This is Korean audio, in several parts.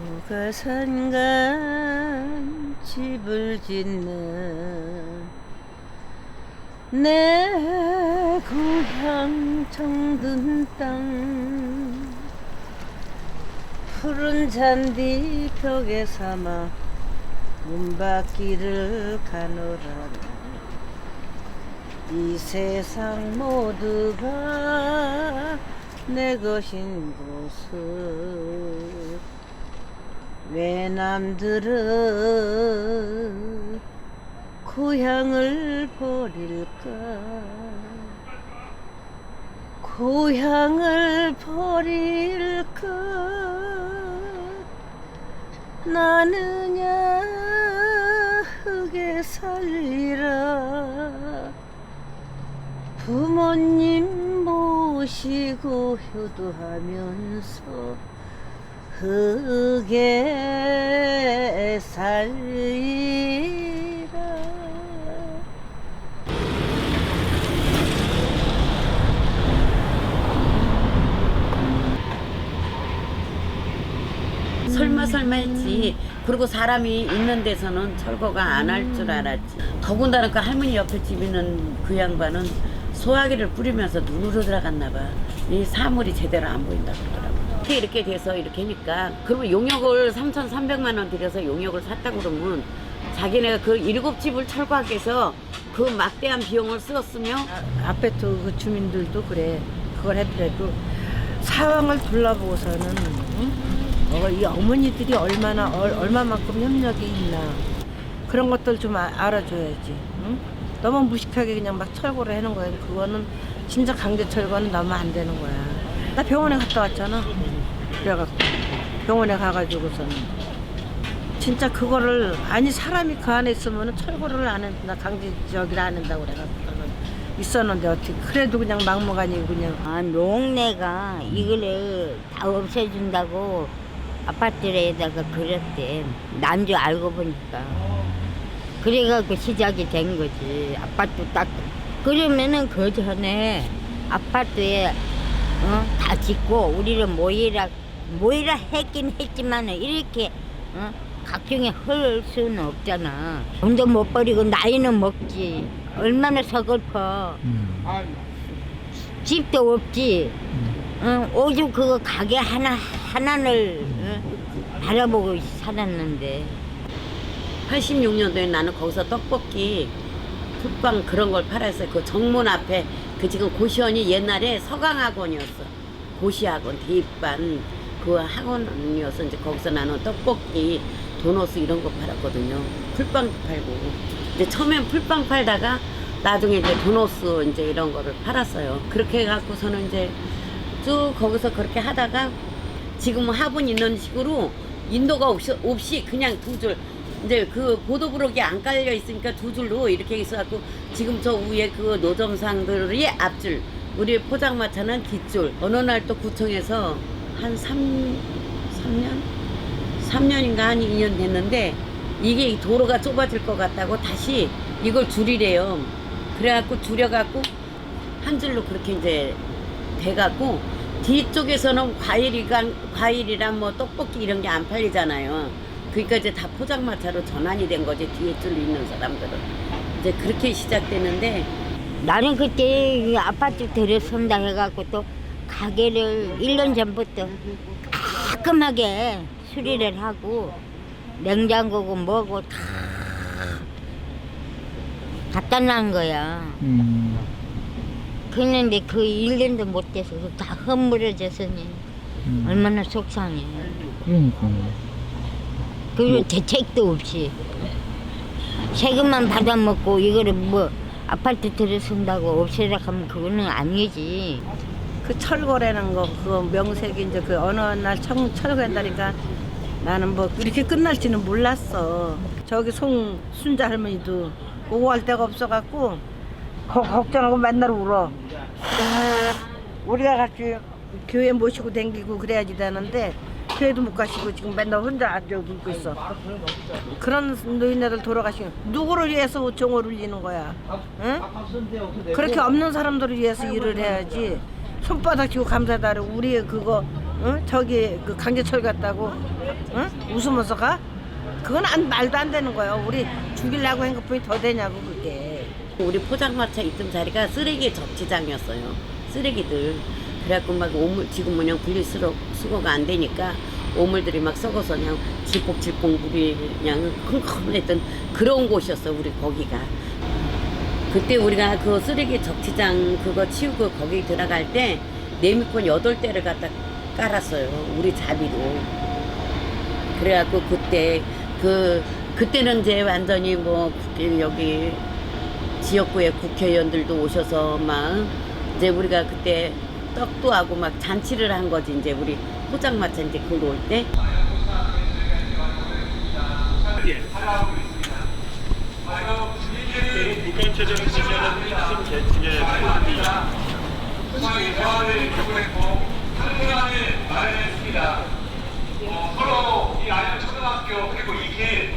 효가산간 집을 짓는 내 고향 정든 땅. 푸른 잔디 벽에 삼아 문밖길을 가노라. 이 세상 모두가 내 것인 곳을 왜 남들은 고향을 버릴까? 고향을 버릴까? 나느냐? 흙에 살리라. 부모님 모시고 효도하면서 흙에 살리라 설마 설마 했지. 그리고 사람이 있는 데서는 철거가 안 할 줄 알았지. 더군다나 그 할머니 옆에 집 있는 그 양반은 소화기를 뿌리면서 눈으로 들어갔나 봐. 이 사물이 제대로 안 보인다 그러더라고. 이렇게 이렇게 돼서 이렇게 하니까. 그러면 용역을 3,300만 원 들여서 용역을 샀다 그러면 자기네가 그 일곱 집을 철거하기 위해서 그 막대한 비용을 썼으며? 아파트 그 주민들도 그래. 그걸 했더라도 상황을 둘러보고서는 응? 어, 이 어머니들이 얼마나 얼, 얼마만큼 협력이 있나. 그런 것들 좀 아- 알아줘야지 응? 너무 무식하게 그냥 막 철거를 해놓은 거야. 그거는 진짜 강제 철거는 너무 안 되는 거야. 나 병원에 갔다 왔잖아 그래갖고 병원에 가가지고서는 진짜 그거를 아니 사람이 그 안에 있으면 철거를 안 한다 강제 저기를 안 한다고 그래갖고는 있었는데 어떻게 그래도 그냥 막무가내 그냥 아, 농내가 이거를 다 없애준다고 아파트에다가 그랬대. 난 줄 알고 보니까. 그래갖고 시작이 된 거지. 아파트 딱. 그러면은 그 전에 아파트에 어, 다 짓고 우리를 모이라, 모이라 했긴 했지만은 이렇게 어, 각종에 흘 수는 없잖아. 돈도 못 버리고 나이는 먹지. 얼마나 서글퍼. 집도 없지. 어, 오죽 그거 가게 하나 하나를 어, 바라보고 살았는데 86년도에 나는 거기서 떡볶이 툭방 그런 걸 팔았어요. 그 정문 앞에 그 지금 고시원이 옛날에 서강학원이었어. 고시학원 대입반 그 학원이어서 이제 거기서 나는 떡볶이 도너스 이런 거 팔았거든요. 풀빵 팔고. 이제 처음엔 풀빵 팔다가 나중에 이제 도너스 이제 이런 거를 팔았어요. 그렇게 해갖고서는 이제 쭉 거기서 그렇게 하다가 지금 화분 있는 식으로 인도가 없이, 없이 그냥 두 줄. 이제 그 보도브록이 안 깔려 있으니까 두 줄로 이렇게 있어갖고 지금 저 위에 그 노점상들이 앞줄, 우리 포장마차는 뒷줄. 어느 날 또 구청에서 한 3, 3년? 3년인가 한 2년 됐는데 이게 도로가 좁아질 것 같다고 다시 이걸 줄이래요. 그래갖고 줄여갖고 한 줄로 그렇게 이제 돼갖고 뒤쪽에서는 과일이랑 과일이랑 뭐 떡볶이 이런 게 안 팔리잖아요. 그러니까 이제 다 포장마차로 전환이 된 거지 뒤에 줄 있는 사람들은 이제 그렇게 시작되는데 나는 그때 이 아파트 들여선다 해갖고 또 가게를 1년 전부터 깔끔하게 수리를 하고 냉장고고 뭐고 다 갖다 놓은 거야. 그런데 그 1년도 못 돼서 다 허물어져서니 얼마나 속상해. 그러니까. 그리고 대책도 없이 세금만 받아먹고 이거를 뭐 아파트 들여선다고 없애라 하면 그거는 아니지. 그 철거라는 거 그거 명색이 이제 그 어느 날 청, 철거한다니까 나는 뭐 이렇게 끝날지는 몰랐어. 저기 송 순자 할머니도 오고 할 데가 없어갖고 거- 걱정하고 맨날 울어. 우리가 같이 교회 모시고 댕기고 그래야지 되는데 교회도 못 가시고 지금 맨날 혼자 앉아 굶고 있어. 그런 노인네들 돌아가시면 누구를 위해서 종을 울리는 거야? 응? 그렇게 없는 사람들을 위해서 일을 해야지 손바닥 쥐고 감사다를 우리 그거 응? 저기 그 강제철 갔다고 응? 웃으면서 가? 그건 안, 말도 안 되는 거야. 우리 죽이려고 한 것뿐이 더 되냐고 그게. 우리 포장마차 있던 자리가 쓰레기 접지장이었어요. 쓰레기들. 그래갖고 막 오물 지금 그냥 분리수거 수거가 안 되니까 오물들이 막 썩어서 그냥 질곡질곡 물이 그냥 컴컴했던 그런 곳이었어 우리 거기가. 그때 우리가 그 쓰레기 적치장 그거 치우고 거기 들어갈 때 네미콘 여덟 대를 갖다 깔았어요. 우리 자비로. 그래갖고 그때 그 그때는 이제 완전히 뭐 국회 여기 지역구의 국회의원들도 오셔서 막 이제 우리가 그때 떡도 하고 막 잔치를 한 거지 이제 우리 포장마차 이제 그거 올 때. 국간체적인 시간은 핵심 계층의 저희 대화를 요구했고 상생안을 마련했습니다. 어, 서로 이 아이들 초등학교 그리고 이길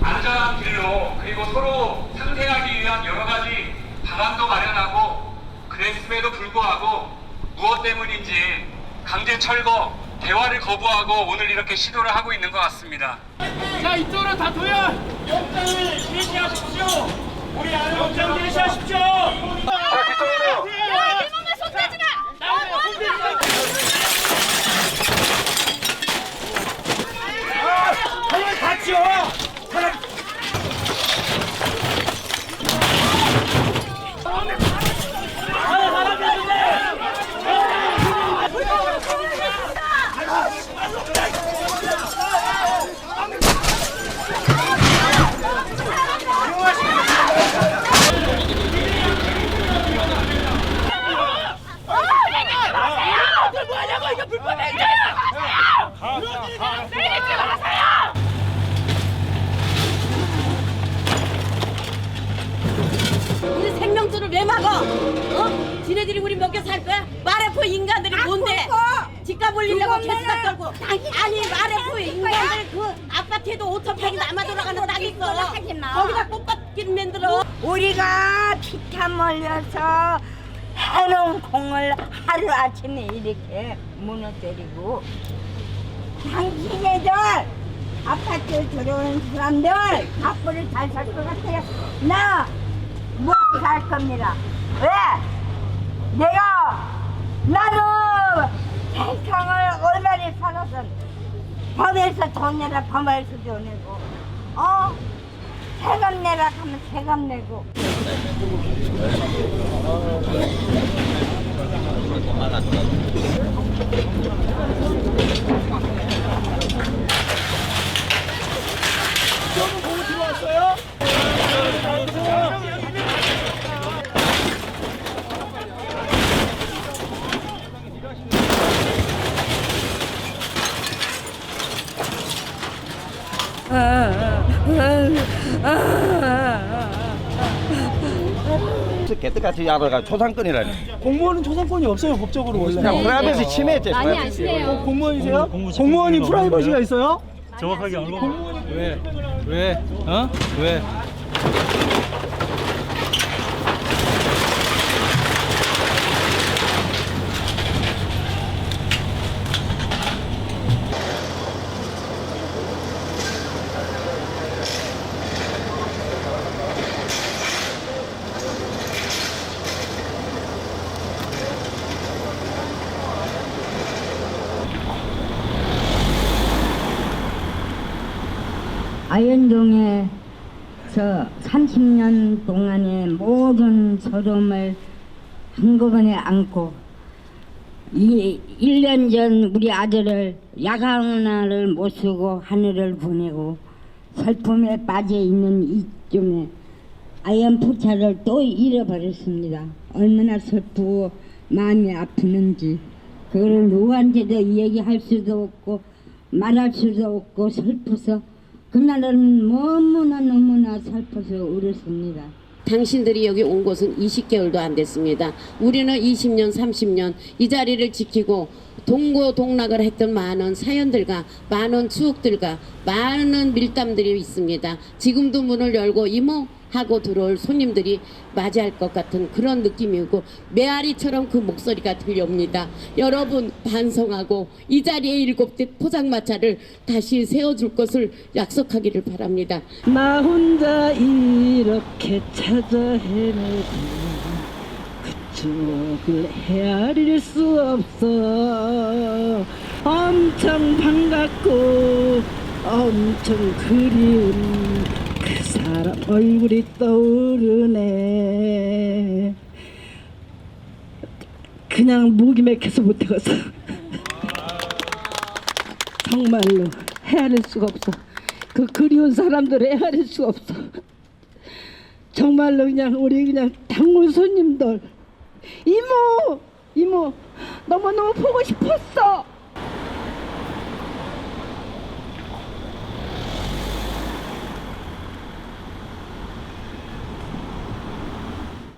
안전한 길로 그리고 서로 상생하기 위한 여러 가지 방안도 마련하고 그랬음에도 불구하고 무엇 때문인지 강제 철거 대화를 거부하고 오늘 이렇게 시도를 하고 있는 것 같습니다. 자 이쪽으로 다 도야 영장을 제시하십시오 우리 영장 제시하십시오. 자 그쪽으로 내 몸에 손대지 마 사람 같이요 사람 우리 생명줄을 왜 막어? 어? 지네들이 우리 먹여 살 거야? 말해프 인간들이 뭔데? 집값 올리려고 개수가 떨고 아니 말해프 인간들 그 아파트에도 5천 평이 남아 돌아가는 땅 있어 거기다 꽃밭길 만들어 우리가 피탄 몰려서 해놓은 공을 하루 아침에 이렇게 무너뜨리고 당신네들 아파트 들어오는 사람들 앞으로 잘살것 같아요. 나 무엇 살 겁니다. 왜? 내가 나는 세상을 얼마나 살아서 법에서 돈 내라 법에서 돈 내고 어? 세금 내라 하면 세금 내고 개떡같이 알아가 초상권이라니. 공무원은 초상권이 없어요 법적으로 원래. 그냥 프라이버시 침해했지. 많이 프라이버시. 아시네요. 공무원이세요? 공무- 공무원이 공무원이 프라이버시가 없는데? 있어요? 정확하게 알고 왜? 왜? 어? 왜? 아현동에서 30년 동안의 모든 서름을 한꺼번에 안고 이 1년 전 우리 아들을 야간 하나를 못 쓰고 하늘을 보내고 슬픔에 빠져 있는 이쯤에 아연 포차를 또 잃어버렸습니다. 얼마나 슬프고 마음이 아프는지 그걸 누구한테도 얘기할 수도 없고 말할 수도 없고 슬퍼서 그날은 너무나 너무나 슬퍼서 울었습니다. 당신들이 여기 온 것은 20개월도 안 됐습니다. 우리는 20년, 30년 이 자리를 지키고 동고동락을 했던 많은 사연들과 많은 추억들과 많은 밀담들이 있습니다. 지금도 문을 열고 이모 하고 들어올 손님들이 맞이할 것 같은 그런 느낌이고 메아리처럼 그 목소리가 들려옵니다. 여러분 반성하고 이 자리에 일곱 대 포장마차를 다시 세워줄 것을 약속하기를 바랍니다. 나 혼자 이렇게 찾아 헤매도 그쪽을 헤아릴 수 없어 엄청 반갑고 엄청 그리운 그 사람 얼굴이 떠오르네 그냥 목이 맥혀서 못해가서 정말로 헤아릴 수가 없어. 그 그리운 사람들을 헤아릴 수가 없어. 정말로 그냥 우리 그냥 당군 손님들 이모 이모 너무너무 보고 싶었어.